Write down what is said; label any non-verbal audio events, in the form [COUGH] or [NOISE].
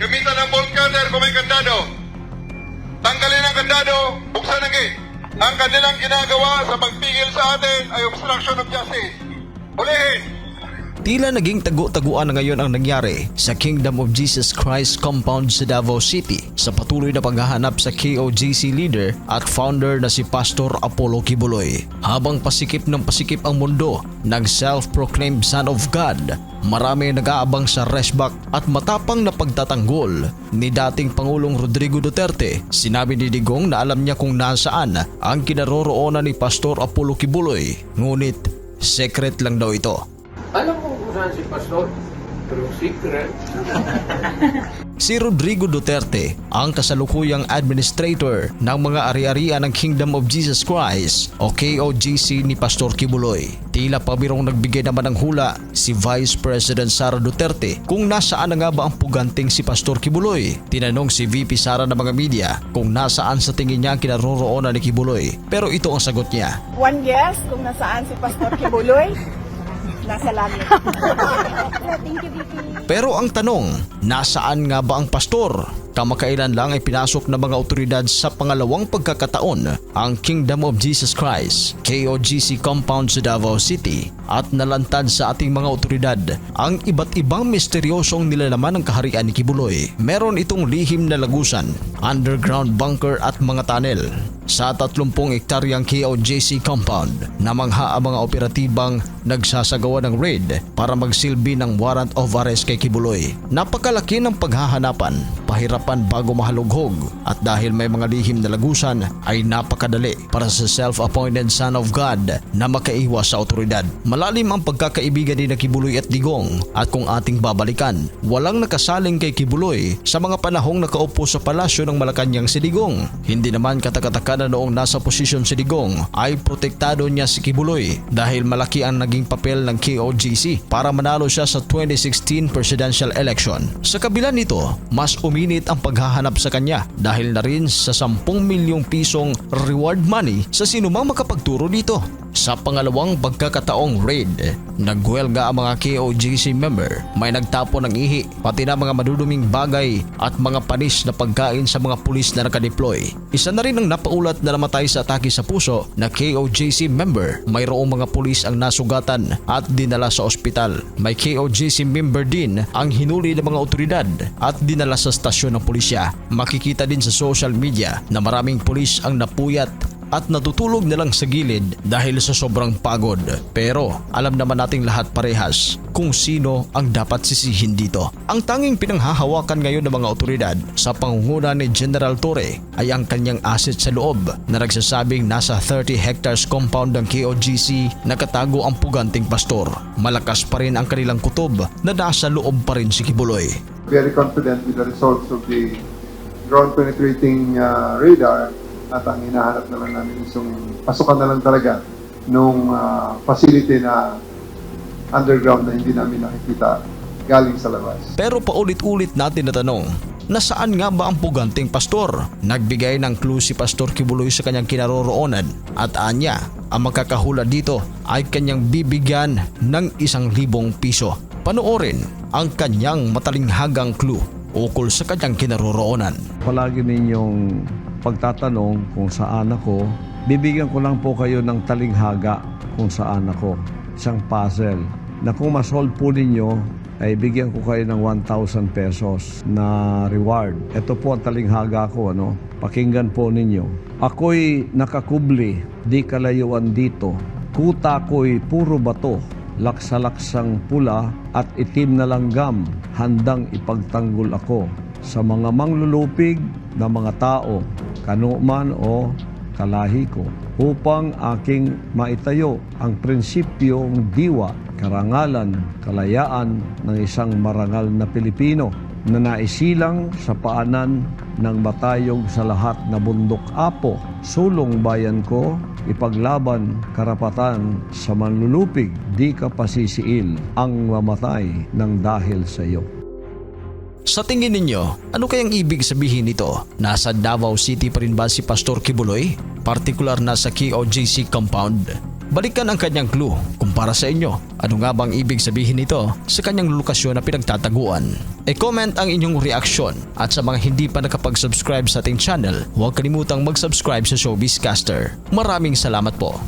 Gamitan ang bolt cutter kung may kandado. Tanggalin ang kandado, buksan ang gate. Ang kanilang ginagawa sa pagpigil sa atin ay obstruction of justice. Hulihin! Tila naging tagu-taguan na ngayon ang nangyari sa Kingdom of Jesus Christ compound sa Davao City sa patuloy na paghahanap sa KOGC leader at founder na si Pastor Apollo Kibuloy. Habang pasikip ng pasikip ang mundo ng self-proclaimed Son of God, marami nag-aabang sa reshback at matapang na pagtatanggol ni dating Pangulong Rodrigo Duterte. Sinabi ni Digong na alam niya kung nasaan ang kinaroroonan ni Pastor Apollo Kibuloy. Ngunit secret lang daw ito. Alam mo saan si Pastor? Secret. [LAUGHS] Si Rodrigo Duterte ang kasalukuyang administrator ng mga ari-arian ng Kingdom of Jesus Christ o KOGC ni Pastor Kibuloy. Tila pabirong nagbigay naman ng hula si Vice President Sara Duterte kung nasaan na nga ba ang puganting si Pastor Kibuloy. Tinanong si VP Sara ng mga media kung nasaan sa tingin niya ang kinaroroonan ni Kibuloy. Pero ito ang sagot niya. One guess kung nasaan si Pastor Kibuloy. [LAUGHS] Nasa langit. [LAUGHS] Pero ang tanong, nasaan nga ba ang pastor? Kamakailan lang ay pinasok ng mga otoridad sa pangalawang pagkakataon ang Kingdom of Jesus Christ, KOGC compound sa Davao City at nalantad sa ating mga otoridad ang iba't ibang misteryosong nilalaman ng kaharian ni Kibuloy. Meron itong lihim na lagusan, underground bunker at mga tunnel. Sa 30 ektaryang KOJC compound, namangha ang mga operatibang nagsasagawa ng raid para magsilbi ng warrant of arrest kay Kibuloy. Napakalaki ng paghahanapan, pahirapan bago mahalughog at dahil may mga lihim na lagusan ay napakadali para sa self-appointed son of God na makaiwas sa otoridad. Malalim ang pagkakaibigan ni na Kibuloy at Digong at kung ating babalikan, walang nakasaling kay Kibuloy sa mga panahong nakaupo sa palasyo ng Malacanang si Digong. Hindi naman katakataka na noong nasa posisyon si Digong ay protektado niya si Kibuloy dahil malaki ang naging papel ng KOGC para manalo siya sa 2016 presidential election. Sa kabila nito, mas uminit ang paghahanap sa kanya dahil na rin sa 10 milyong pisong reward money sa sinumang makapagturo dito. Sa pangalawang pagkakataong raid, nagwelga ang mga KOGC member. May nagtapo ng ihi, pati na mga maduduming bagay at mga panis na pagkain sa mga pulis na nakadeploy. Isa na rin ang napaulat na namatay sa atake sa puso na KOGC member. Mayroong mga pulis ang nasugatan at dinala sa ospital. May KOGC member din ang hinuli ng mga otoridad at dinala sa stasyon ng pulisya. Makikita din sa social media na maraming pulis ang napuyat at natutulog na lang sa gilid dahil sa sobrang pagod. Pero alam naman nating lahat parehas kung sino ang dapat sisihin dito. Ang tanging pinanghahawakan ngayon ng mga otoridad sa pangunguna ni General Torre ay ang kanyang asset sa loob na nagsasabing nasa 30 hectares compound ng KOGC nakatago ang puganting pastor. Malakas pa rin ang kanilang kutob na nasa loob pa rin si Kibuloy. very confident with the results of the ground penetrating uh, radar at ang hinahanap naman namin is yung pasukan na lang talaga nung uh, facility na underground na hindi namin nakikita galing sa labas. Pero paulit-ulit natin na tanong, nasaan nga ba ang puganting pastor? Nagbigay ng clue si Pastor Kibuloy sa kanyang kinaroroonan at anya, ang magkakahula dito ay kanyang bibigyan ng isang libong piso. Panoorin ang kanyang matalinghagang clue ukol sa kanyang kinaroroonan. palagi ninyong pagtatanong kung saan ako, bibigyan ko lang po kayo ng talinghaga kung saan ako. Isang puzzle na kung masolve po ninyo, ay bigyan ko kayo ng 1,000 pesos na reward. Ito po ang talinghaga ko, ano? Pakinggan po ninyo. Ako'y nakakubli, di kalayuan dito. Kuta ko'y puro bato, laksa-laksang pula at itim na langgam, handang ipagtanggol ako sa mga manglulupig na mga tao, kanuman o kalahi ko, upang aking maitayo ang prinsipyong diwa, karangalan, kalayaan ng isang marangal na Pilipino na naisilang sa paanan ng matayog sa lahat na bundok apo, sulong bayan ko, ipaglaban karapatan sa manlulupig, di ka pasisiil ang mamatay ng dahil sa iyo. Sa tingin ninyo, ano kayang ibig sabihin nito? Nasa Davao City pa rin ba si Pastor Kibuloy? Partikular na sa KOJC compound? Balikan ang kanyang clue kung para sa inyo. Ano nga bang ibig sabihin nito sa kanyang lokasyon na pinagtataguan? E-comment ang inyong reaksyon at sa mga hindi pa nakapag-subscribe sa ating channel, huwag kalimutang mag-subscribe sa Showbiz Caster. Maraming salamat po.